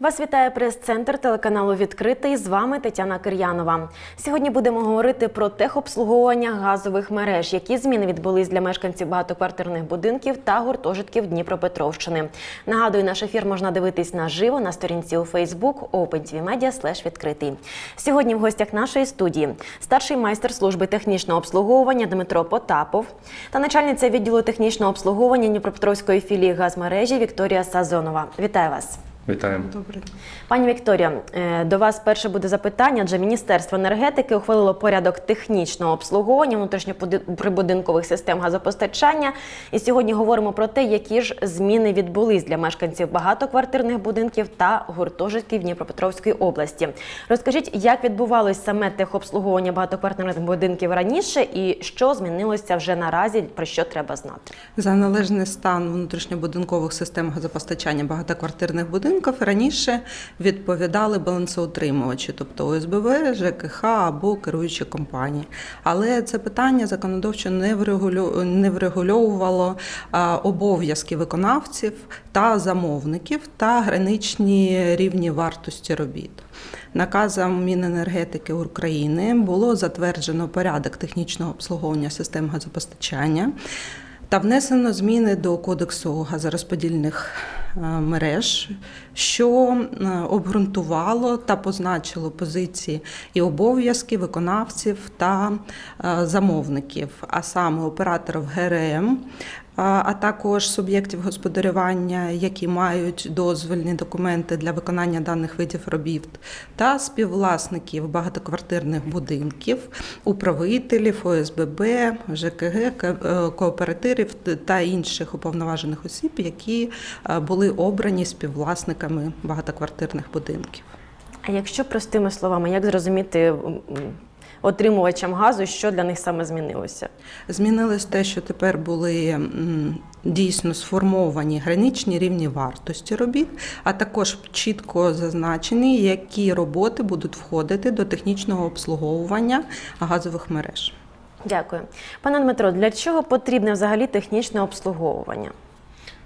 Вас вітає прес-центр телеканалу Відкритий. З вами Тетяна Кир'янова. Сьогодні будемо говорити про техобслуговування газових мереж, які зміни відбулись для мешканців багатоквартирних будинків та гуртожитків Дніпропетровщини. Нагадую, наш ефір можна дивитись наживо на сторінці у OpenTVMedia відкритий. Сьогодні в гостях нашої студії старший майстер служби технічного обслуговування Дмитро Потапов та начальниця відділу технічного обслуговування Дніпропетровської філії газмережі Вікторія Сазонова. Вітаю вас. Вітаємо. Добре. Пані Вікторія, е, до вас перше буде запитання, адже Міністерство енергетики ухвалило порядок технічного обслуговування внутрішньоприбудинкових систем газопостачання. І сьогодні говоримо про те, які ж зміни відбулись для мешканців багатоквартирних будинків та гуртожитків Дніпропетровської області. Розкажіть, як відбувалось саме техобслуговування багатоквартирних будинків раніше, і що змінилося вже наразі, про що треба знати? За належний стан внутрішньобудинкових систем газопостачання багатоквартирних будинків раніше відповідали балансоутримувачі, тобто ОСББ, ЖКХ або керуючі компанії. Але це питання законодавчо не врегульовувало обов'язки виконавців та замовників та граничні рівні вартості робіт. Наказом Міненергетики України було затверджено порядок технічного обслуговування систем газопостачання та внесено зміни до Кодексу газорозподільних мереж, що е, обґрунтувало та позначило позиції і обов'язки виконавців та е, замовників, а саме операторів ГРМ. А- також суб'єктів господарювання, які мають дозвільні документи для виконання даних видів робіт, та співвласників багатоквартирних будинків, управителів, ОСББ, ЖКГ, е, кооперативів та інших уповноважених осіб, які е, були обрані співвласниками багатоквартирних будинків. А якщо простими словами, як зрозуміти отримувачам газу, що для них саме змінилося? Змінилось те, що тепер були дійсно сформовані граничні рівні вартості робіт, а також чітко зазначені, які роботи будуть входити до технічного обслуговування газових мереж. Дякую. Пане Дмитро, для чого потрібне взагалі технічне обслуговування?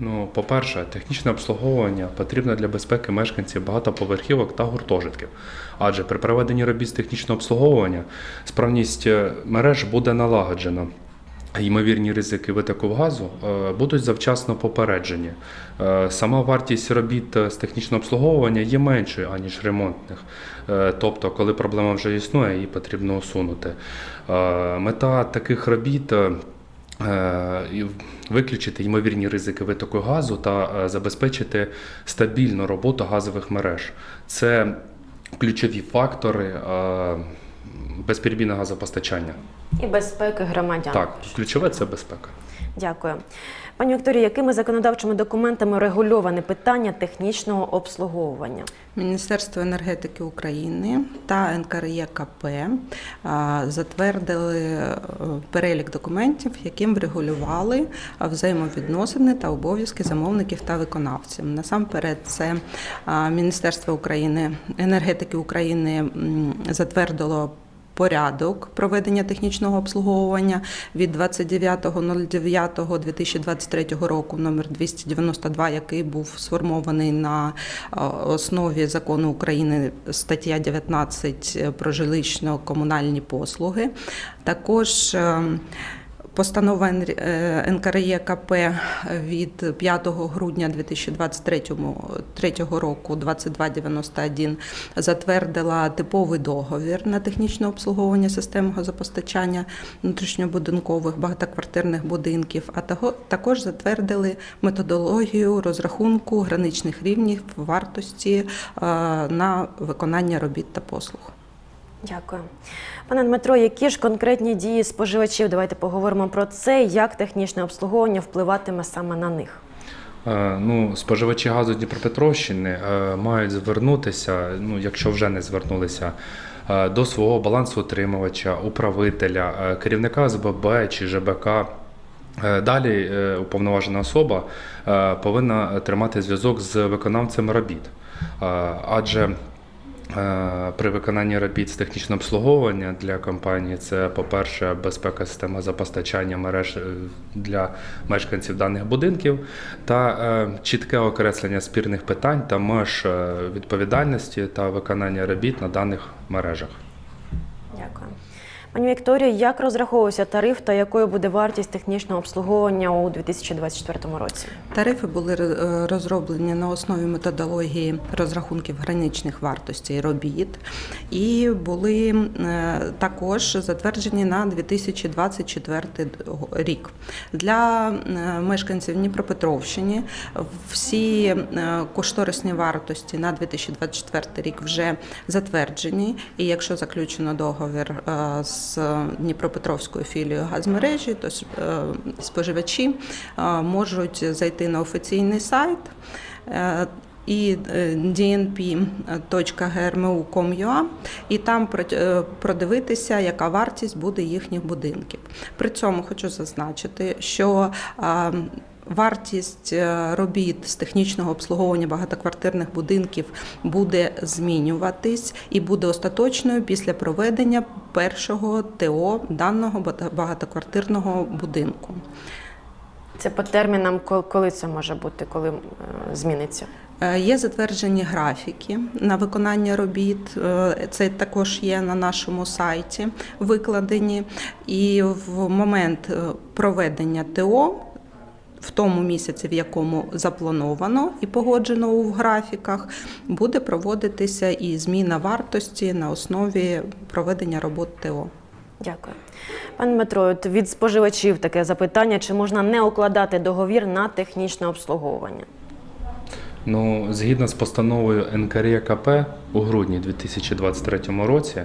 Ну, по-перше, технічне обслуговування потрібно для безпеки мешканців багатоповерхівок та гуртожитків. Адже при проведенні робіт з технічного обслуговування справність е, мереж буде налагоджена. Ймовірні ризики витоку газу е, будуть завчасно попереджені. Е, Сама вартість робіт з технічного обслуговування є меншою, аніж ремонтних. Тобто, коли проблема вже існує, її потрібно усунути. Мета таких робіт виключити ймовірні ризики витоку газу та е, забезпечити стабільну роботу газових мереж. Це ключові фактори е, безперебійного газопостачання. І безпеки громадян. Так, ключове це безпека. Дякую. Пані Вікторія, якими законодавчими документами регульоване питання технічного обслуговування? Міністерство енергетики України та НКРЄКП затвердили е, перелік документів, яким врегулювали взаємовідносини та обов'язки замовників та виконавців. Насамперед, це Міністерство України енергетики України затвердило. Порядок проведення технічного обслуговування від 29.09.2023 року номер 292, який був сформований на е, основі закону України стаття 19 про жилищно-комунальні послуги. Також е, Постанова Н- е, НКРЄКП від 5 грудня 2023 3 року 2291 затвердила типовий договір на технічне обслуговування систем газопостачання внутрішньобудинкових багатоквартирних будинків, а також затвердили методологію розрахунку граничних рівнів вартості е, на виконання робіт та послуг. Дякую. Пане Дмитро, які ж конкретні дії споживачів? Давайте поговоримо про це, як технічне обслуговування впливатиме саме на них. Е, Ну, споживачі газу Дніпропетровщини е, мають звернутися, ну, якщо вже не звернулися, е, до свого балансоутримувача, управителя, керівника СББ чи ЖБК. Далі уповноважена особа повинна тримати зв'язок з виконавцем робіт, адже При виконанні робіт з технічного обслуговування для компанії це, по-перше, безпека системи запостачання мереж е, для мешканців даних будинків та е, чітке окреслення спірних питань та меж е, відповідальності та виконання робіт на даних мережах. Дякую. Пані Вікторія, як розраховувався тариф та якою буде вартість технічного обслуговування у 2024 році? Тарифи були е, розроблені на основі методології розрахунків граничних вартостей робіт і були е, також затверджені на 2024 рік. Для е, мешканців Дніпропетровщини всі кошторисні вартості на 2024 рік вже затверджені. І якщо заключено договір е, з Дніпропетровською філією газмережі, то е, споживачі е, можуть зайти на офіційний сайт. е, І е, dnp.grmu.com.ua і там е, продивитися, яка вартість буде їхніх будинків. При цьому хочу зазначити, що Вартість е, робіт з технічного обслуговування багатоквартирних будинків буде змінюватись і буде остаточною після проведення першого ТО даного багатоквартирного будинку. Це по термінам, коли це може бути, коли е, зміниться? Е, Є затверджені графіки на виконання робіт. Це також є на нашому сайті викладені. І в момент проведення ТО. В тому місяці, в якому заплановано і погоджено у графіках, буде проводитися і зміна вартості на основі проведення робот ТО. Дякую. Пане Дмитро, от від споживачів таке запитання: чи можна не укладати договір на технічне обслуговування? Ну, згідно з постановою НКРЄКП у грудні 2023 році,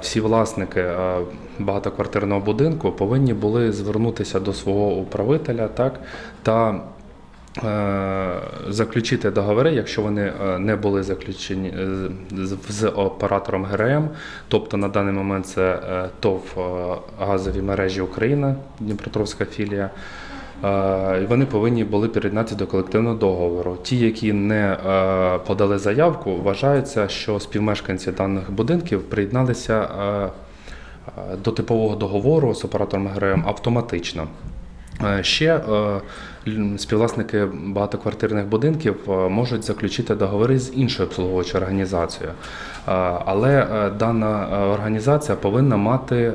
всі власники багатоквартирного будинку повинні були звернутися до свого управителя так, та е, заключити договори, якщо вони е, не були заключені е, з- оператором ГРМ, тобто на даний момент це ТОВ газові мережі України, Дніпропетровська філія. Вони повинні були приєднатися до колективного договору. Ті, які не е, подали заявку, вважається, що співмешканці даних будинків приєдналися е, е, до типового договору з оператором ГРМ автоматично. Ще співвласники багатоквартирних будинків можуть заключити договори з іншою обслуговуючою організацією, але дана організація повинна мати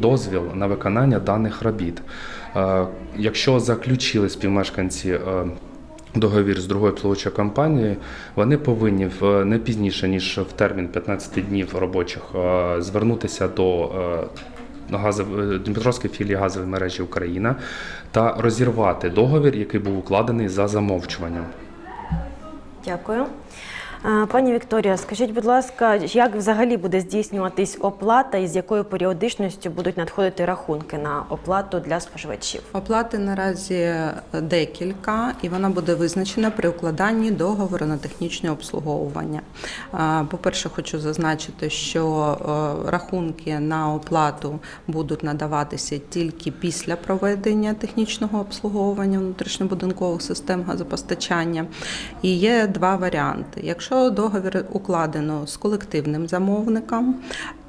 дозвіл на виконання даних робіт. Е, Якщо заключили співмешканці е, договір з другою обслуговуючою компанією, вони повинні в не пізніше ніж в термін 15 днів робочих е, звернутися до е, газов- е, філії газової мережі Україна та розірвати договір, який був укладений за замовчуванням. Дякую. Пані Вікторія, скажіть, будь ласка, як взагалі буде здійснюватись оплата і з якою періодичністю будуть надходити рахунки на оплату для споживачів? Оплати наразі декілька, і вона буде визначена при укладанні договору на технічне обслуговування. По-перше, хочу зазначити, що е, рахунки на оплату будуть надаватися тільки після проведення технічного обслуговування внутрішньобудинкових систем газопостачання. І є два варіанти. Якщо договір укладено з колективним замовником,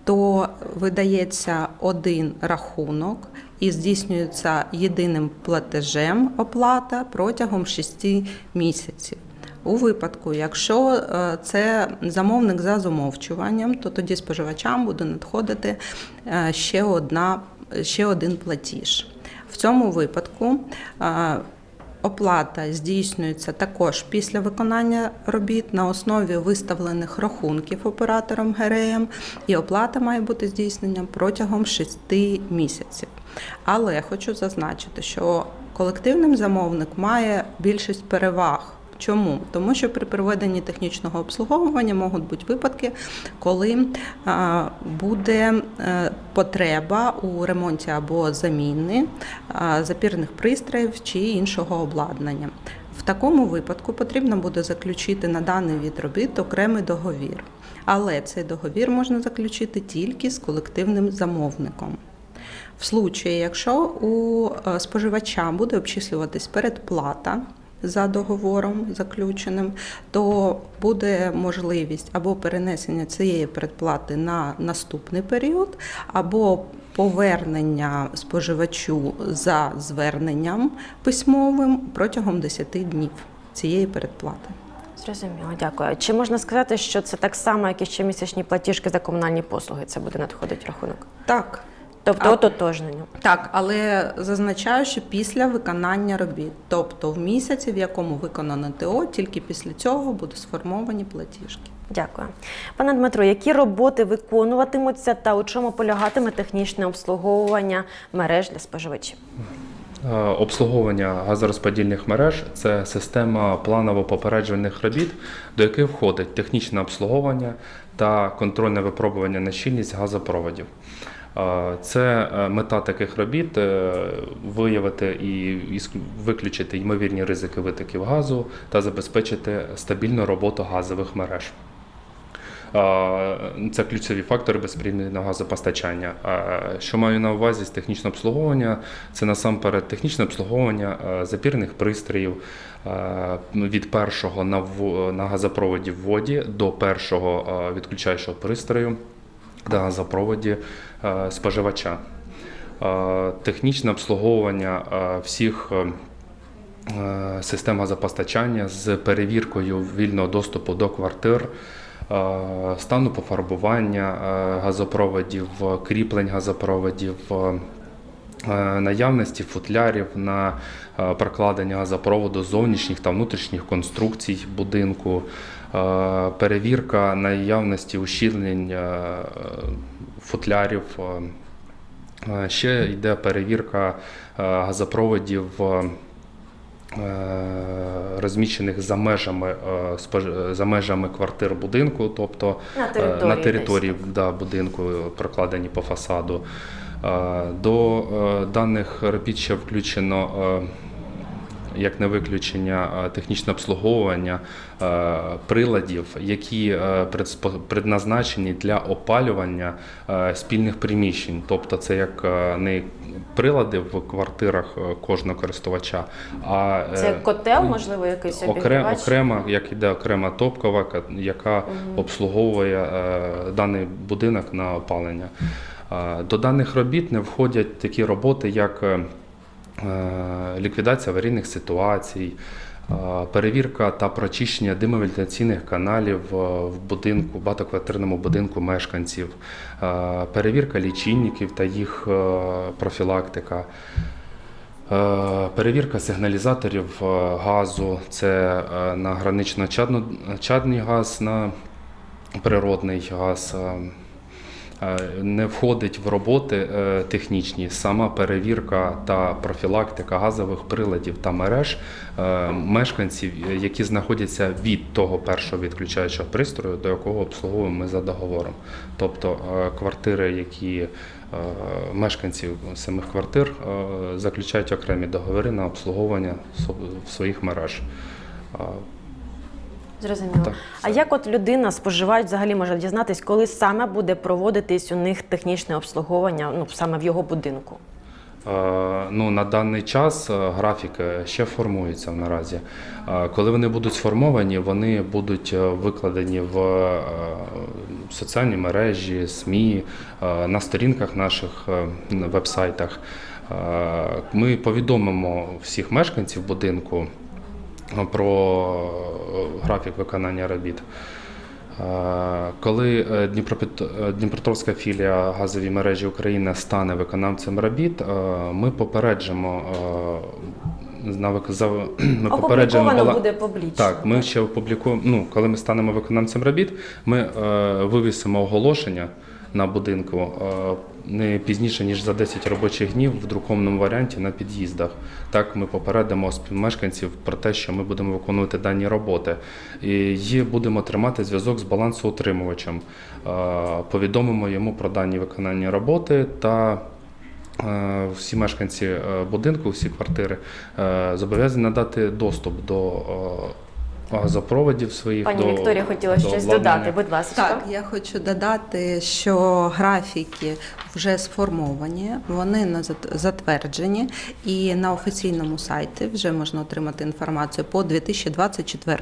то видається один рахунок і здійснюється єдиним платежем оплата протягом 6 місяців. У випадку, якщо е, це замовник за замовчуванням, то тоді споживачам буде надходити е, ще, одна, ще один платіж. В цьому випадку е, Оплата здійснюється також після виконання робіт на основі виставлених рахунків оператором ГРМ, і оплата має бути здійснена протягом 6 місяців. Але хочу зазначити, що колективним замовник має більшість переваг. Чому? Тому що при проведенні технічного обслуговування можуть бути випадки, коли буде е, потреба у ремонті або заміни запірних пристроїв чи іншого обладнання. В такому випадку потрібно буде заключити на даний від робіт окремий договір. Але цей договір можна заключити тільки з колективним замовником. В случаї, якщо у е, споживача буде обчислюватись передплата за договором заключеним, то буде можливість або перенесення цієї передплати на наступний період, або повернення споживачу за зверненням письмовим протягом 10 днів цієї передплати. Зрозуміло, дякую. Чи можна сказати, що це так само, як і щомісячні платіжки за комунальні послуги? Це буде надходити рахунок? Так, Тобто А- ототожнення. Так, але зазначаю, що після виконання робіт, тобто в місяці, в якому виконано ТО, тільки після цього будуть сформовані платіжки. Дякую. Пане Дмитро, які роботи виконуватимуться та у чому полягатиме технічне обслуговування мереж для споживачів? Е, Обслуговування газорозподільних мереж це система планово-попереджувальних робіт, до яких входить технічне обслуговування та контрольне випробування на щільність газопроводів. Це е, мета таких робіт е, виявити і виключити ймовірні ризики витоків газу та забезпечити стабільну роботу газових мереж. Це ключові фактори безперебійного газопостачання. Що маю на увазі з технічного обслуговування? Це насамперед технічне обслуговування е, запірних пристроїв від першого на газопроводі в воді до першого відключаючого пристрою на газопроводі е, споживача. Е, Технічне обслуговування е, всіх систем газопостачання з перевіркою вільного доступу до квартир, стану пофарбування газопроводів, кріплень газопроводів. Е, Наявності футлярів на е, прокладення газопроводу зовнішніх та внутрішніх конструкцій будинку, е, перевірка наявності ущільнень футлярів. Ще йде перевірка газопроводів, розміщених за межами, за межами квартир будинку, тобто На території на території да, будинку прокладені по фасаду. Е, До е, даних робіт ще включено. е, Як не виключення технічне обслуговування приладів, які предназначені для опалювання спільних приміщень. Тобто це як не прилади в квартирах кожного користувача, а Це котел, можливо, якийсь Окрем, окрема, як іде окрема топкова, ка- яка обслуговує е, даний будинок на опалення. До даних робіт не входять такі роботи, як е, е, ліквідація аварійних ситуацій, е, перевірка та прочищення димовентиляційних каналів в будинку, багатоквартирному будинку мешканців, перевірка лічильників та їх профілактика. Перевірка сигналізаторів газу, це на гранично-чадний газ, на природний газ. Е, Не входить в роботи е, технічні сама перевірка та профілактика газових приладів та мереж е, мешканців, які знаходяться від того першого відключаючого пристрою, до якого обслуговуємо ми за договором. Тобто квартири, які мешканці самих квартир заключають окремі договори на обслуговування со- своїх мереж. Зрозуміло. Так, а як от людина, споживач, взагалі може дізнатись, коли саме буде проводитись у них технічне обслуговування, ну саме в його будинку? Е, Ну, на даний час е, графік ще формується наразі. Е, Коли вони будуть сформовані, вони будуть викладені в е, соціальні мережі, СМІ, е, на сторінках наших е, вебсайтах. Е, Ми повідомимо всіх мешканців будинку про е, графік виконання робіт. Е, Коли е, Дніпропетровська філія газові мережі України стане виконавцем робіт, ми попереджимо ми Опубліковано бала- буде публічно. так, ми ще опублікуємо. Ну, коли ми станемо виконавцем робіт, ми е, вивісимо оголошення на будинку е, не пізніше ніж за 10 робочих днів в друкованому варіанті на під'їздах. Так ми попередимо співмешканців про те, що ми будемо виконувати дані роботи, і будемо тримати зв'язок з балансоутримувачем. Е, повідомимо йому про дані виконання роботи та. Е, Всі мешканці будинку, всі квартири зобов'язані надати доступ до газопроводів своїх. Пані до, Вікторія хотіла до щось обладнання. додати. Будь ласка. Так, я хочу додати, що графіки вже сформовані, вони на зат- затверджені, і на офіційному сайті вже можна отримати інформацію по 2024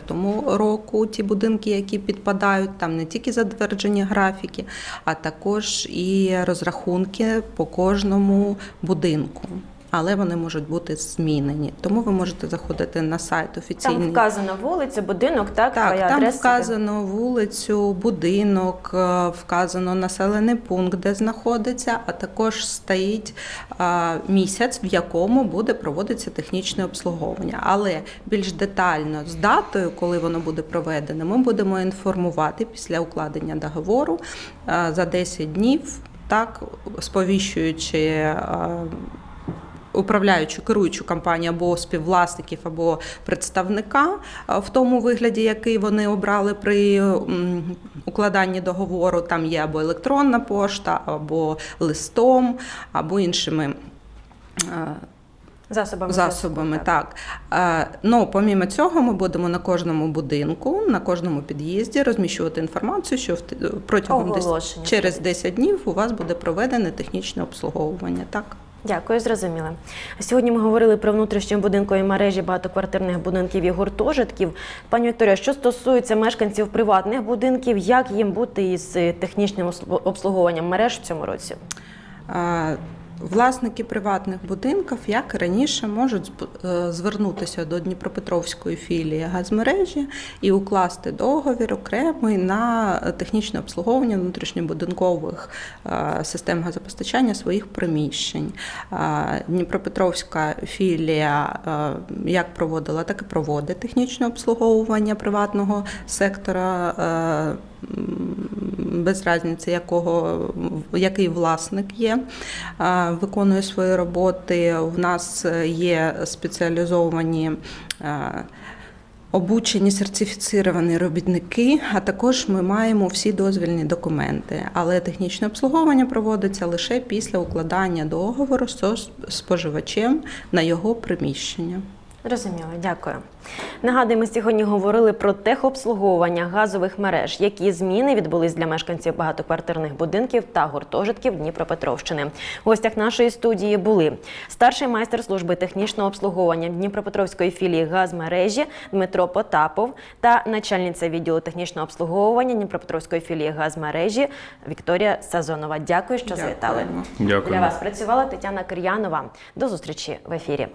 року. Ті будинки, які підпадають, там не тільки затверджені графіки, а також і розрахунки по кожному будинку. Але вони можуть бути змінені. Тому ви можете заходити на сайт офіційний. Там вказана вулиця, будинок, так, Так, твоя там адреса. вказано вулицю, будинок, е, вказано населений пункт, де знаходиться, а також стоїть е, місяць, в якому буде проводитися технічне обслуговування. Але більш детально з датою, коли воно буде проведене, ми будемо інформувати після укладення договору е, за 10 днів, так сповіщуючи. Е, Управляючу керуючу компанію або співвласників, або представника в тому вигляді, який вони обрали при укладанні договору. Там є або електронна пошта, або листом, або іншими. е, засобами. засобами. Так. Е, Ну, помімо цього, ми будемо на кожному будинку, на кожному під'їзді розміщувати інформацію, що протягом дес- Оголошення. через 10 днів у вас буде проведене технічне обслуговування. Так. Дякую, зрозуміла. Сьогодні ми говорили про внутрішньобудинкові мережі багатоквартирних будинків і гуртожитків. Пані Вікторія, що стосується мешканців приватних будинків, як їм бути із е, технічним обслуг- обслуговуванням мереж в цьому році? Власники приватних будинків, як і раніше, можуть е, звернутися до Дніпропетровської філії газмережі і укласти договір окремий на технічне обслуговування внутрішньобудинкових е, систем газопостачання своїх приміщень. Е, Дніпропетровська філія як проводила, так і проводить технічне обслуговування приватного сектора. Без різниці, якого який власник є, виконує свої роботи. В нас є спеціалізовані обучені сертифіцировані робітники, а також ми маємо всі дозвільні документи. Але технічне обслуговування проводиться лише після укладання договору з споживачем на його приміщення. Зрозуміло, дякую. Нагадую, ми сьогодні говорили про техобслуговування газових мереж, які зміни відбулись для мешканців багатоквартирних будинків та гуртожитків Дніпропетровщини. В гостях нашої студії були старший майстер служби технічного обслуговування Дніпропетровської філії газмережі Дмитро Потапов та начальниця відділу технічного обслуговування Дніпропетровської філії газмережі Вікторія Сазонова. Дякую, що завітали. Дякую. Для вас працювала Тетяна Кир'янова. До зустрічі в ефірі.